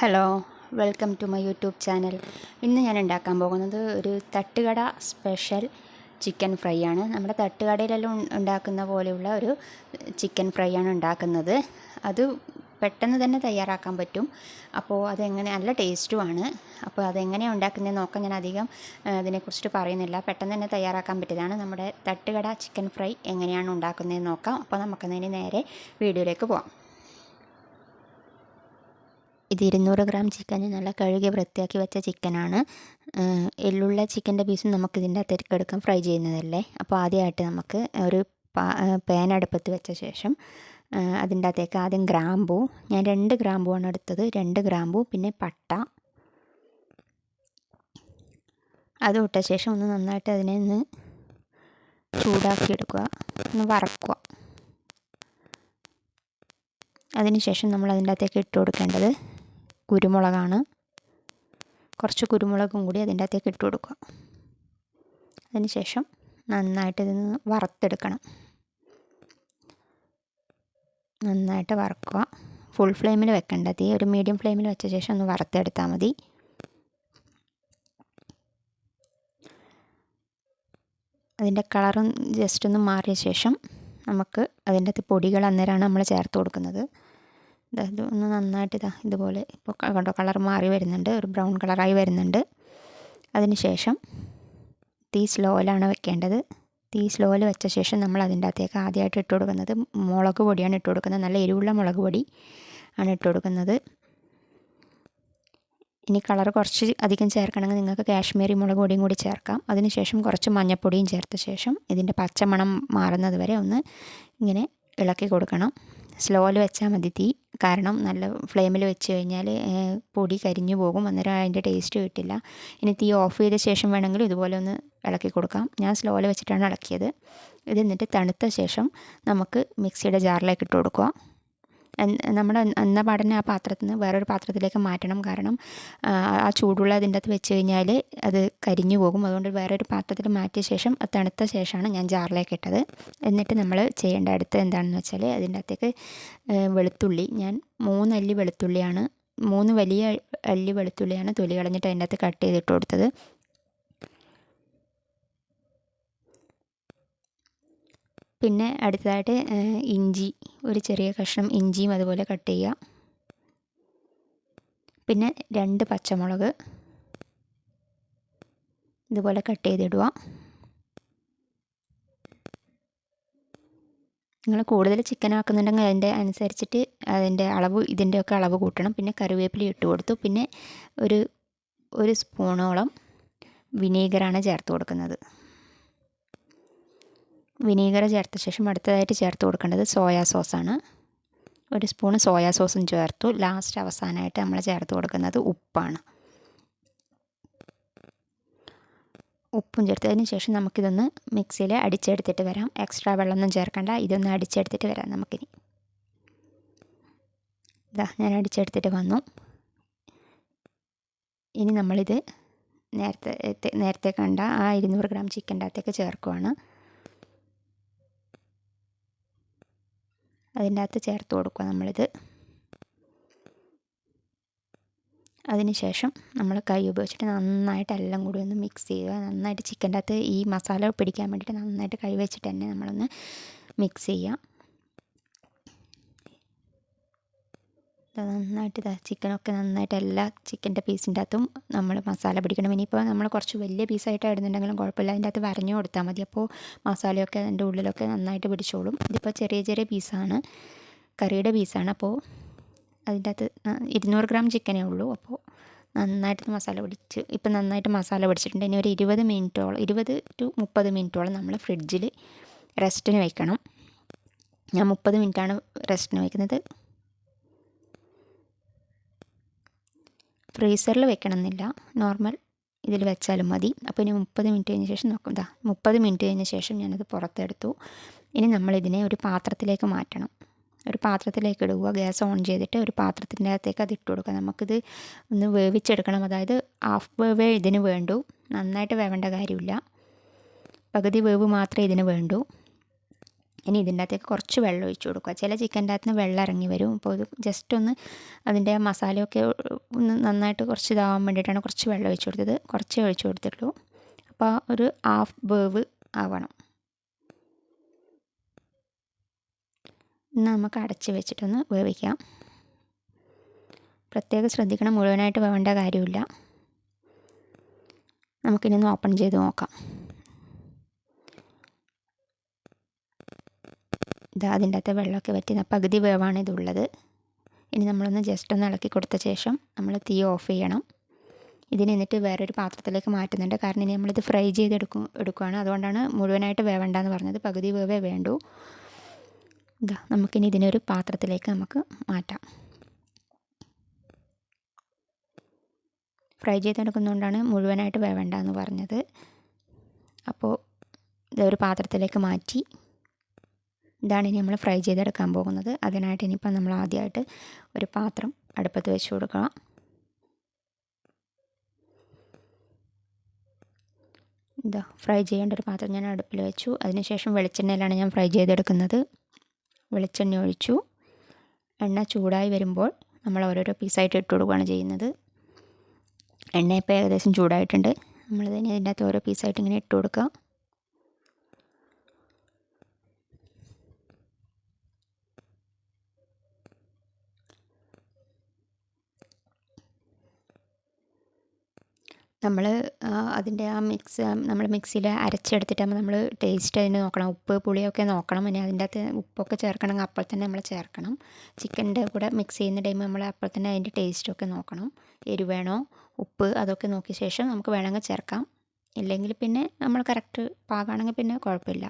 Hello welcome to my YouTube channel ഇന്ന് ഞാൻ ഉണ്ടാക്കാൻ പോകുന്നത് ഒരു തട്ടുകട സ്പെഷ്യൽ ചിക്കൻ ഫ്രൈ ആണ്. നമ്മുടെ തട്ടുകടയിലെല്ലാം ഉണ്ടാക്കുന്ന പോലെയുള്ള ഒരു ചിക്കൻ ഫ്രൈ ആണ് ഉണ്ടാക്കുന്നത്. അത് പെട്ടെന്ന് തന്നെ തയ്യാറാക്കാൻ പറ്റും. അപ്പോൾ അതെങ്ങനെ നല്ല ടേസ്റ്റുമാണ് അപ്പോൾ അതെങ്ങനെയാണ് ഉണ്ടാക്കുന്നതെന്ന് നോക്കാൻ ഞാൻ അധികം അതിനെക്കുറിച്ചിട്ട് പറയുന്നില്ല. പെട്ടെന്ന് തന്നെ തയ്യാറാക്കാൻ പറ്റിയതാണ്. നമ്മുടെ തട്ടുകട ചിക്കൻ ഫ്രൈ എങ്ങനെയാണ് ഉണ്ടാക്കുന്നതെന്ന് നോക്കാം. അപ്പോൾ നമുക്കതിന് നേരെ വീഡിയോയിലേക്ക് പോകാം ഇത് ഇരുന്നൂറ് ഗ്രാം ചിക്കൻ നല്ല കഴുകി വൃത്തിയാക്കി വെച്ച ചിക്കനാണ്. എല്ലുള്ള ചിക്കന്റെ പീസും നമുക്ക് ഇതിന്റെ അകത്തേക്ക് എടുക്കാം ഫ്രൈ ചെയ്യുന്നതല്ലേ? അപ്പോൾ ആദ്യമായിട്ട് നമുക്ക് ഒരു പാൻ അടുപ്പത്ത് വെച്ച ശേഷം അതിന്റെ അകത്തേക്ക് ആദ്യം ഗ്രാമ്പൂ. ഞാൻ രണ്ട് ഗ്രാമ്പുവാണ് എടുത്തത്. രണ്ട് ഗ്രാമ്പൂ പിന്നെ പട്ട. അത് ഇട്ട ശേഷം ഒന്ന് നന്നായിട്ട് അതിനെ ഒന്ന് ചൂടാക്കി എടുക്കുക ഒന്ന് വറക്കുക. അതിനുശേഷം നമ്മൾ അതിന്റെ അകത്തേക്ക് ഇട്ട് കൊടുക്കേണ്ടത് കുരുമുളകാണ്. കുറച്ച് കുരുമുളകും കൂടി അതിന്റെ അകത്തേക്ക് ഇട്ട് കൊടുക്കുക. അതിന് ശേഷം നന്നായിട്ട് ഇതൊന്ന് വറുത്തെടുക്കണം. നന്നായിട്ട് വറക്കുക. ഫുൾ ഫ്ലെയിമിൽ വെക്കേണ്ട. തീ ഒരു മീഡിയം ഫ്ലെയിമിൽ വെച്ച ശേഷം ഒന്ന് വറുത്തെടുത്താൽ മതി. അതിന്റെ കളറും ജസ്റ്റ് ഒന്ന് മാറിയ ശേഷം നമുക്ക് അതിന്റെ അകത്ത് പൊടികൾ അന്നേരമാണ് നമ്മൾ ചേർത്ത് കൊടുക്കുന്നത്. ഇത് ഒന്ന് നന്നായിട്ട് ഇതാ ഇതുപോലെ ഇപ്പോൾ കണ്ടോ കളർ മാറി വരുന്നുണ്ട്. ഒരു ബ്രൗൺ കളറായി വരുന്നുണ്ട്. അതിന് ശേഷം തീ സ്ലോയിലാണ് വെക്കേണ്ടത്. തീ സ്ലോയിൽ വെച്ച ശേഷം നമ്മൾ അതിന്റെ അകത്തേക്ക് ആദ്യമായിട്ട് ഇട്ട് കൊടുക്കുന്നത് മുളക് പൊടിയാണ് ഇട്ട് കൊടുക്കുന്നത്. നല്ല എരിവുള്ള മുളക് പൊടി ആണ് ഇട്ട് കൊടുക്കുന്നത്. ഇനി കളർ കുറച്ച് അധികം ചേർക്കണമെങ്കിൽ നിങ്ങൾക്ക് കാശ്മീരി മുളക് പൊടിയും കൂടി ചേർക്കാം. അതിനുശേഷം കുറച്ച് മഞ്ഞൾപ്പൊടിയും ചേർത്ത ശേഷം ഇതിന്റെ പച്ചമണം മാറുന്നത് വരെ ഒന്ന് ഇങ്ങനെ ഇളക്കി കൊടുക്കണം. സ്ലോയിൽ വെച്ചാൽ മതി തീ. കാരണം നല്ല ഫ്ലെയിമിൽ വെച്ച് കഴിഞ്ഞാൽ പൊടി കരിഞ്ഞു പോകും. അന്നേരം അതിന്റെ ടേസ്റ്റ് കിട്ടില്ല. ഇനി തീ ഓഫ് ചെയ്ത ശേഷം വേണമെങ്കിൽ ഇതുപോലെ ഒന്ന് ഇളക്കി കൊടുക്കാം. ഞാൻ സ്ലോയിൽ വെച്ചിട്ടാണ് ഇളക്കിയത്. ഇത് എന്നിട്ട് തണുത്ത ശേഷം നമുക്ക് മിക്സിയുടെ ജാറിലേക്ക് ഇട്ട് കൊടുക്കുക. നമ്മുടെ എന്ന പാടനെ ആ പാത്രത്തിൽ നിന്ന് വേറൊരു പാത്രത്തിലേക്ക് മാറ്റണം. കാരണം ആ ചൂടുള്ള അതിന്റെ അകത്ത് വെച്ച് കഴിഞ്ഞാൽ അത് കരിഞ്ഞു പോകും. അതുകൊണ്ട് വേറൊരു പാത്രത്തിൽ മാറ്റിയ ശേഷം അത് തണുത്ത ശേഷമാണ് ഞാൻ ജാറിലേക്ക് ഇട്ടത്. എന്നിട്ട് നമ്മൾ ചെയ്യേണ്ട അടുത്ത് എന്താണെന്ന് വെച്ചാൽ അതിന്റെ അകത്തേക്ക് വെളുത്തുള്ളി ഞാൻ മൂന്നല്ലി വെളുത്തുള്ളിയാണ് മൂന്ന് വലിയ അല്ലി വെളുത്തുള്ളിയാണ് തൊലി കളഞ്ഞിട്ട് അതിന്റെ അകത്ത് കട്ട് ചെയ്തിട്ട് കൊടുത്തത്. പിന്നെ അടുത്തതായിട്ട് ഇഞ്ചി ഒരു ചെറിയ കഷ്ണം ഇഞ്ചിയും അതുപോലെ കട്ട് ചെയ്യുക. പിന്നെ രണ്ട് പച്ചമുളക് ഇതുപോലെ കട്ട് ചെയ്തിടുക. നിങ്ങൾ കൂടുതൽ ചിക്കൻ ആക്കുന്നുണ്ടെങ്കിൽ അതിന്റെ അനുസരിച്ചിട്ട് അതിന്റെ അളവ് ഇതിന്റെയൊക്കെ അളവ് കൂട്ടണം. പിന്നെ കറിവേപ്പില ഇട്ട് കൊടുത്തു. പിന്നെ ഒരു ഒരു സ്പൂണോളം വിനീഗറാണ് ചേർത്ത് കൊടുക്കുന്നത്. വിനീഗർ ചേർത്ത ശേഷം അടുത്തതായിട്ട് ചേർത്ത് കൊടുക്കേണ്ടത് സോയാ സോസാണ്. ഒരു സ്പൂൺ സോയാ സോസും ചേർത്തു. ലാസ്റ്റ് അവസാനമായിട്ട് നമ്മൾ ചേർത്ത് കൊടുക്കുന്നത് ഉപ്പാണ്. ഉപ്പും ചേർത്തതിന് ശേഷം നമുക്കിതൊന്ന് മിക്സിയിൽ അടിച്ചെടുത്തിട്ട് വരാം. എക്സ്ട്രാ വെള്ളമൊന്നും ചേർക്കണ്ട. ഇതൊന്ന് അടിച്ചെടുത്തിട്ട് വരാം നമുക്കിനി. ഇതാ ഞാൻ അടിച്ചെടുത്തിട്ട് വന്നു. ഇനി നമ്മളിത് നേരത്തെ നേരത്തെ കണ്ട ആ ഇരുന്നൂറ് ഗ്രാം ചിക്കന്റെ അകത്തേക്ക് ചേർക്കുവാണ്. അതിന്റെ അകത്ത് ചേർത്ത് കൊടുക്കുക നമ്മളിത്. അതിനുശേഷം നമ്മൾ കൈ ഉപയോഗിച്ചിട്ട് നന്നായിട്ട് എല്ലാം കൂടി ഒന്ന് മിക്സ് ചെയ്യുക. നന്നായിട്ട് ചിക്കന്റെ അകത്ത് ഈ മസാല പിടിക്കാൻ വേണ്ടിയിട്ട് നന്നായിട്ട് കൈ വെച്ചിട്ട് തന്നെ നമ്മളൊന്ന് മിക്സ് ചെയ്യുക. നന്നായിട്ട് ഇതാ ചിക്കനൊക്കെ നന്നായിട്ട് എല്ലാ ചിക്കന്റെ പീസിന്റെ അകത്തും നമ്മൾ മസാല പിടിക്കണം. ഇനിയിപ്പോൾ നമ്മൾ കുറച്ച് വലിയ പീസായിട്ട് ഇടുന്നുണ്ടെങ്കിലും കുഴപ്പമില്ല. അതിന്റെ അകത്ത് വരഞ്ഞു കൊടുത്താൽ മതി. അപ്പോൾ മസാലയൊക്കെ അതിന്റെ ഉള്ളിലൊക്കെ നന്നായിട്ട് പിടിച്ചോളും. ഇതിപ്പോൾ ചെറിയ ചെറിയ പീസാണ്. കറിയുടെ പീസാണ്. അപ്പോൾ അതിന്റെ അകത്ത് ഇരുന്നൂറ് ഗ്രാം ചിക്കനേ ഉള്ളൂ. അപ്പോൾ നന്നായിട്ട് മസാല പിടിച്ച് ഇപ്പം നന്നായിട്ട് മസാല പിടിച്ചിട്ടുണ്ട്. ഇനി ഒരു ഇരുപത് മിനിറ്റോളം ഇരുപത് ടു മുപ്പത് മിനിറ്റോളം നമ്മൾ ഫ്രിഡ്ജിൽ റെസ്റ്റിന് വയ്ക്കണം. ഞാൻ മുപ്പത് മിനിറ്റാണ് റെസ്റ്റിന് വയ്ക്കുന്നത്. ഫ്രീസറിൽ വെക്കണമെന്നില്ല. നോർമൽ ഇതിൽ വെച്ചാലും മതി. അപ്പോൾ ഇനി മുപ്പത് മിനിറ്റ് കഴിഞ്ഞ ശേഷം നോക്കും. ഇതാ മുപ്പത് മിനിറ്റ് കഴിഞ്ഞ ശേഷം ഞാനത് പുറത്തെടുത്തു. ഇനി നമ്മളിതിനെ ഒരു പാത്രത്തിലേക്ക് മാറ്റണം. ഒരു പാത്രത്തിലേക്ക് ഇടുക. ഗ്യാസ് ഓൺ ചെയ്തിട്ട് ഒരു പാത്രത്തിന്റെ അകത്തേക്ക് അത് ഇട്ട് കൊടുക്കുക. നമുക്കിത് ഒന്ന് വേവിച്ചെടുക്കണം. അതായത് ഹാഫ് വേവേ ഇതിന് വേണ്ടു. നന്നായിട്ട് വേവേണ്ട കാര്യമില്ല. പകുതി വേവ് മാത്രമേ ഇതിന് വേണ്ടൂ. ഇനി ഇതിന്റെ അകത്തേക്ക് കുറച്ച് വെള്ളം ഒഴിച്ച് കൊടുക്കുക. ചില ചിക്കന്റെ അകത്ത് വെള്ളം ഇറങ്ങി വരും. അപ്പോൾ ഇത് ജസ്റ്റ് ഒന്ന് അതിന്റെ മസാലയൊക്കെ ഒന്ന് നന്നായിട്ട് കുറച്ച് ഇതാവാൻ വേണ്ടിയിട്ടാണ് കുറച്ച് വെള്ളം ഒഴിച്ച് കൊടുത്തത്. കുറച്ചേ ഒഴിച്ച് കൊടുത്തിട്ടുള്ളൂ. അപ്പോൾ ഒരു ഹാഫ് വേവ് ആവണം. എന്നാൽ നമുക്ക് അടച്ച് വെച്ചിട്ടൊന്ന് വേവിക്കാം. പ്രത്യേകം ശ്രദ്ധിക്കണം. മുഴുവനായിട്ട് വേവേണ്ട കാര്യമില്ല. നമുക്കിനൊന്ന് ഓപ്പൺ ചെയ്ത് നോക്കാം. ഇതാ അതിന്റെ അകത്ത് വെള്ളമൊക്കെ വറ്റി പകുതി വേവാണ് ഇതുള്ളത്. ഇനി നമ്മളൊന്ന് ജസ്റ്റ് ഒന്ന് ഇളക്കി കൊടുത്ത ശേഷം നമ്മൾ തീ ഓഫ് ചെയ്യണം. ഇതിന് എന്നിട്ട് വേറൊരു പാത്രത്തിലേക്ക് മാറ്റുന്നുണ്ട്. കാരണം ഇനി നമ്മളിത് ഫ്രൈ ചെയ്തെടുക്കും എടുക്കുകയാണ് അതുകൊണ്ടാണ് മുഴുവനായിട്ട് വേവണ്ടെന്ന് പറഞ്ഞത്. പകുതി വേവേ വേണ്ടൂ. ഇതാ നമുക്കിനി ഇതിനൊരു പാത്രത്തിലേക്ക് നമുക്ക് മാറ്റാം. ഫ്രൈ ചെയ്തെടുക്കുന്നതുകൊണ്ടാണ് മുഴുവനായിട്ട് വേവണ്ട എന്ന് പറഞ്ഞത് അപ്പോൾ ഇതൊരു പാത്രത്തിലേക്ക് മാറ്റി ഇതാണ് ഇനി നമ്മൾ ഫ്രൈ ചെയ്തെടുക്കാൻ പോകുന്നത്. അതിനായിട്ട് ഇനിയിപ്പോൾ നമ്മൾ ആദ്യമായിട്ട് ഒരു പാത്രം അടുപ്പത്ത് വെച്ച് കൊടുക്കണം. ഇതാ ഫ്രൈ ചെയ്യേണ്ട ഒരു പാത്രം ഞാൻ അടുപ്പിൽ വെച്ചു. അതിനുശേഷം വെളിച്ചെണ്ണയിലാണ് ഞാൻ ഫ്രൈ ചെയ്തെടുക്കുന്നത്. വെളിച്ചെണ്ണ ഒഴിച്ചു. എണ്ണ ചൂടായി വരുമ്പോൾ നമ്മൾ ഓരോരോ പീസായിട്ട് ഇട്ട് കൊടുക്കുകയാണ് ചെയ്യുന്നത്. എണ്ണ ഇപ്പോൾ ഏകദേശം ചൂടായിട്ടുണ്ട്. നമ്മൾ തന്നെ ഇതിന്റെ അകത്ത് ഓരോ പീസായിട്ട് ഇങ്ങനെ ഇട്ട് കൊടുക്കുക നമ്മൾ അതിന്റെ ആ മിക്സ് നമ്മൾ മിക്സിയിൽ അരച്ചെടുത്തിട്ടാകുമ്പോൾ നമ്മൾ ടേസ്റ്റ് അതിന് നോക്കണം. ഉപ്പ് പുളിയൊക്കെ നോക്കണം. പിന്നെ അതിന്റെ അകത്ത് ഉപ്പൊക്കെ ചേർക്കണമെങ്കിൽ അപ്പോൾ തന്നെ നമ്മൾ ചേർക്കണം. ചിക്കന്റെ കൂടെ മിക്സ് ചെയ്യുന്ന ടൈം നമ്മൾ അപ്പോൾ തന്നെ അതിന്റെ ടേസ്റ്റൊക്കെ നോക്കണം. എരിവേണോ വേണോ? ഉപ്പ് അതൊക്കെ നോക്കിയ ശേഷം നമുക്ക് വേണമെങ്കിൽ ചേർക്കാം. ഇല്ലെങ്കിൽ പിന്നെ നമ്മൾ കറക്റ്റ് പാകമാണെങ്കിൽ പിന്നെ കുഴപ്പമില്ല.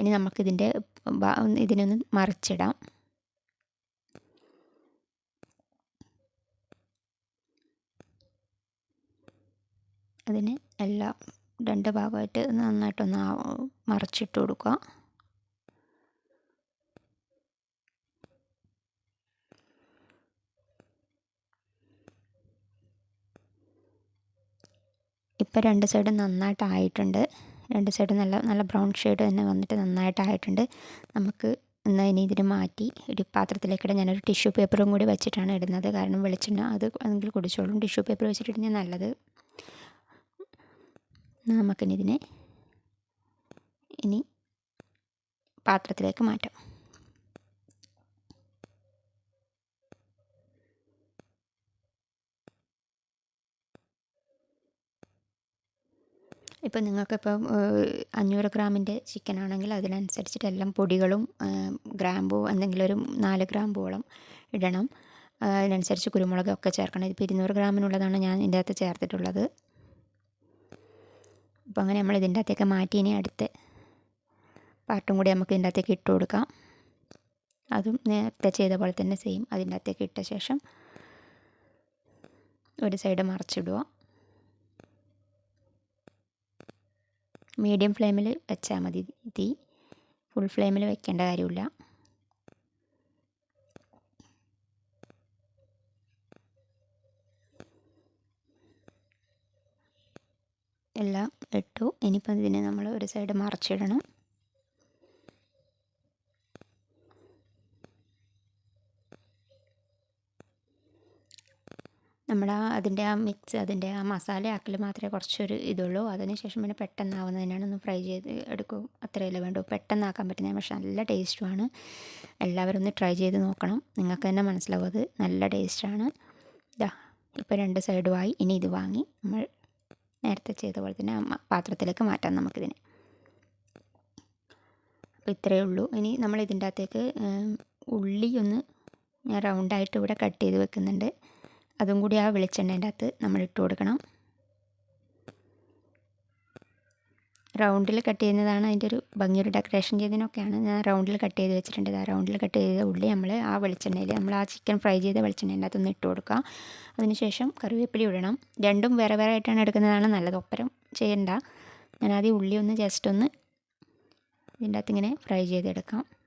ഇനി നമുക്കിതിന്റെ ഇതിനൊന്ന് മറിച്ചിടാം. അതിന് എല്ലാം രണ്ട് ഭാഗമായിട്ട് നന്നായിട്ടൊന്ന് മറിച്ചിട്ട് കൊടുക്കുക. ഇപ്പോൾ രണ്ട് സൈഡും നന്നായിട്ട് ആയിട്ടുണ്ട് രണ്ട് സൈഡും നല്ല നല്ല ബ്രൗൺ ഷെയ്ഡ് തന്നെ വന്നിട്ട് നന്നായിട്ട് ആയിട്ടുണ്ട് നമുക്ക് എന്നാൽ ഇനി ഇതിന് മാറ്റി ഒരു പാത്രത്തിലേക്കിടെ ഞാനൊരു ടിഷ്യൂ പേപ്പറും കൂടി വെച്ചിട്ടാണ് ഇടുന്നത്. കാരണം വെളിച്ചെണ്ണ അത് എങ്കിൽ കുടിച്ചോളും. ടിഷ്യൂ പേപ്പർ വെച്ചിട്ടിട്ട് നല്ലത് നമുക്കിനി ഇതിനെ ഇനി പാത്രത്തിലേക്ക് മാറ്റാം. ഇപ്പോൾ നിങ്ങൾക്കിപ്പോൾ അഞ്ഞൂറ് ഗ്രാമിന്റെ ചിക്കൻ ആണെങ്കിൽ അതിനനുസരിച്ചിട്ട് എല്ലാം പൊടികളും ഗ്രാമ്പൂ എന്തെങ്കിലും ഒരു നാല് ഗ്രാമ്പോളം ഇടണം. അതിനനുസരിച്ച് കുരുമുളകൊക്കെ ചേർക്കണം. ഇതിപ്പോൾ ഇരുന്നൂറ് ഗ്രാമിനുള്ളതാണ് ഞാൻ ഇതിന്റെ അകത്ത് ചേർത്തിട്ടുള്ളത്. അപ്പോൾ അങ്ങനെ നമ്മൾ ഇതിന്റെ അകത്തേക്ക് മാറ്റി ഇനി അടുത്ത പാർട്ടും കൂടി നമുക്ക് ഇതിന്റെ അകത്തേക്ക് ഇട്ട് കൊടുക്കാം. അതും നേരത്തെ ചെയ്ത പോലെ തന്നെ സെയിം അതിന്റെ അകത്തേക്ക് ഇട്ട ശേഷം ഒരു സൈഡ് മറിച്ചിടുക. മീഡിയം ഫ്ലെയിമിൽ വെച്ചാൽ മതി തീ. ഫുൾ ഫ്ലെയിമിൽ വെക്കേണ്ട കാര്യമില്ല. എല്ലാം ഇട്ടു. ഇനിയിപ്പം ഇതിനെ നമ്മൾ ഒരു സൈഡ് മറിച്ചിടണം. നമ്മുടെ ആ അതിന്റെ ആ മിക്സ് അതിന്റെ ആ മസാല മാത്രമേ കുറച്ചൊരു ഇതുള്ളൂ. അതിന് ശേഷം പിന്നെ പെട്ടെന്നാവുന്നതിനാണ് ഒന്ന് ഫ്രൈ ചെയ്ത് എടുക്കും. അത്രയല്ലേ വേണ്ടൂ. പെട്ടെന്നാക്കാൻ പറ്റുന്ന പക്ഷെ നല്ല ടേസ്റ്റുമാണ് എല്ലാവരും ഒന്ന് ട്രൈ ചെയ്ത് നോക്കണം. നിങ്ങൾക്ക് തന്നെ മനസ്സിലാവും അത് നല്ല ടേസ്റ്റാണ് ഇതാ ഇപ്പോൾ രണ്ട് സൈഡുമായി ഇനി ഇത് വാങ്ങി നമ്മൾ നേരത്തെ ചെയ്ത പോലെ തന്നെ പാത്രത്തിലേക്ക് മാറ്റാം നമുക്കിതിനെ. അപ്പോൾ ഇത്രയേ ഉള്ളൂ. ഇനി നമ്മൾ ഇതിന്റെ അകത്തേക്ക് ഉള്ളി ഒന്ന് ഞാൻ റൗണ്ടായിട്ട് ഇവിടെ കട്ട് ചെയ്ത് വെക്കുന്നുണ്ട്. അതും കൂടി ആ വെളിച്ചെണ്ണേന്റെ അകത്ത് നമ്മൾ ഇട്ട് കൊടുക്കണം. റൗണ്ടിൽ കട്ട് ചെയ്യുന്നതാണ് അതിന്റെ ഒരു ഭംഗിയൊരു ഡെക്കറേഷൻ ചെയ്തതിനൊക്കെയാണ് ഞാൻ റൗണ്ടിൽ കട്ട് ചെയ്ത് വെച്ചിട്ടുണ്ട്. ആ റൗണ്ടിൽ കട്ട് ചെയ്ത ഉള്ളി നമ്മൾ ആ വെളിച്ചെണ്ണയിൽ നമ്മൾ ആ ചിക്കൻ ഫ്രൈ ചെയ്ത വെളിച്ചെണ്ണ അകത്തൊന്ന് ഇട്ട് കൊടുക്കുക. അതിനുശേഷം കറിവേപ്പില ഇടണം. രണ്ടും വേറെ വേറെ ആയിട്ടാണ് എടുക്കുന്നതാണ് നല്ലത്. ഒപ്പരം ചെയ്യണ്ട. ഞാനാദ്യം ഉള്ളി ഒന്ന് ജസ്റ്റ് ഒന്ന് ഇതിന്റെ അകത്ത് ഇങ്ങനെ ഫ്രൈ ചെയ്തെടുക്കാം.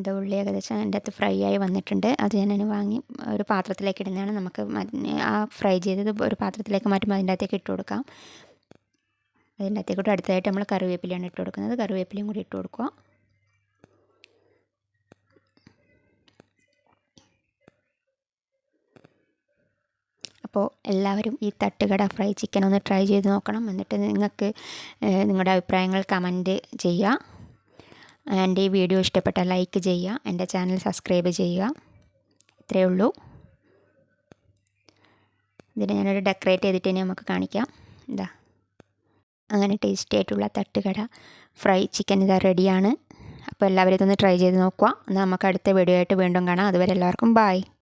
ഇത് ഉള്ളി ഏകദേശം അതിന്റെ അകത്ത് ഫ്രൈ ആയി വന്നിട്ടുണ്ട്. അത് ഞാൻ ഞാനതിന് വാങ്ങി ഒരു പാത്രത്തിലേക്ക് ഇടുന്നതാണ്. നമുക്ക് ആ ഫ്രൈ ചെയ്തത് ഒരു പാത്രത്തിലേക്ക് മാറ്റുമ്പോൾ അതിന്റെ അകത്തേക്ക് ഇട്ട് കൊടുക്കാം. അതിന്റെ അകത്തേക്കൂടെ അടുത്തായിട്ട് നമ്മൾ കറിവേപ്പിലയാണ് ഇട്ട് കൊടുക്കുന്നത്. കറിവേപ്പിലയും കൂടി ഇട്ട് കൊടുക്കുക. അപ്പോൾ എല്ലാവരും ഈ തട്ടുകട ഫ്രൈ ചിക്കൻ ഒന്ന് ട്രൈ ചെയ്ത് നോക്കണം. എന്നിട്ട് നിങ്ങൾക്ക് നിങ്ങളുടെ അഭിപ്രായങ്ങൾ കമന്റ് ചെയ്യുക. എന്റെ ഈ വീഡിയോ ഇഷ്ടപ്പെട്ടാൽ ലൈക്ക് ചെയ്യുക എന്റെ ചാനൽ സബ്സ്ക്രൈബ് ചെയ്യുക. ഇത്രയേ ഉള്ളൂ. ഇതിനെ ഞാനൊരു ഡെക്കറേറ്റ് ചെയ്തിട്ട് ഇനി നമുക്ക് കാണിക്കാം. ഇതാ. അങ്ങനെ ടേസ്റ്റി ആയിട്ടുള്ള തട്ടുകട. ഫ്രൈ ചിക്കൻ ഇതാ റെഡിയാണ്. അപ്പോൾ എല്ലാവരും ഇതൊന്ന് ട്രൈ ചെയ്ത് നോക്കുക. എന്നാൽ നമുക്ക് അടുത്ത വീഡിയോ ആയിട്ട് വീണ്ടും കാണാം. അതുവരെ എല്ലാവർക്കും ബായ്